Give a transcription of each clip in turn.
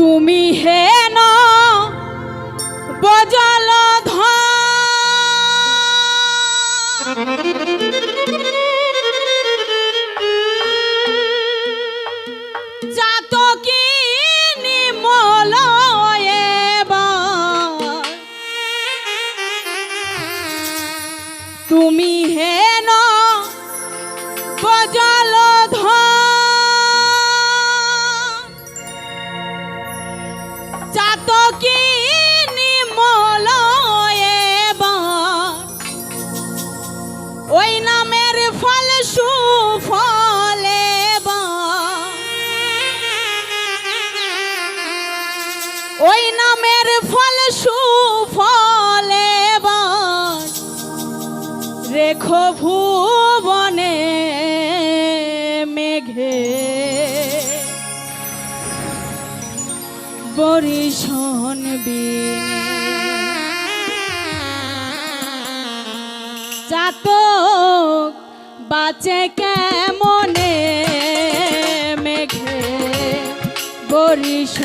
তুমি হেন বজ ওই নামের ফল সুফলে ওই নামের ফল সুফলে রেখো ভুবনে মেঘে। বরিশন বিনে। চাতক আছে কেমনে মেঘে বরিশ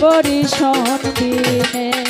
পরিশন দিনে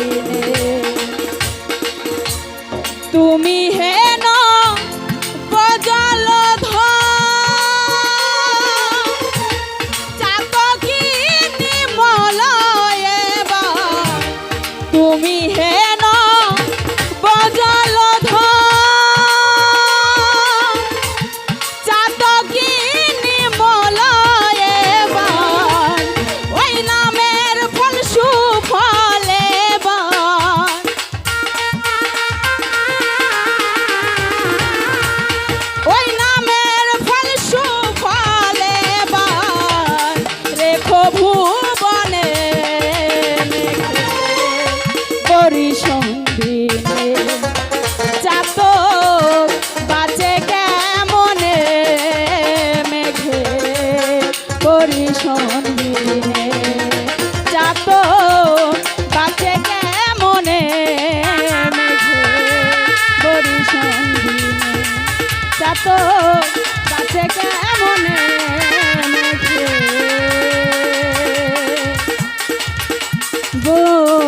রে এত কাছে কেমন বউ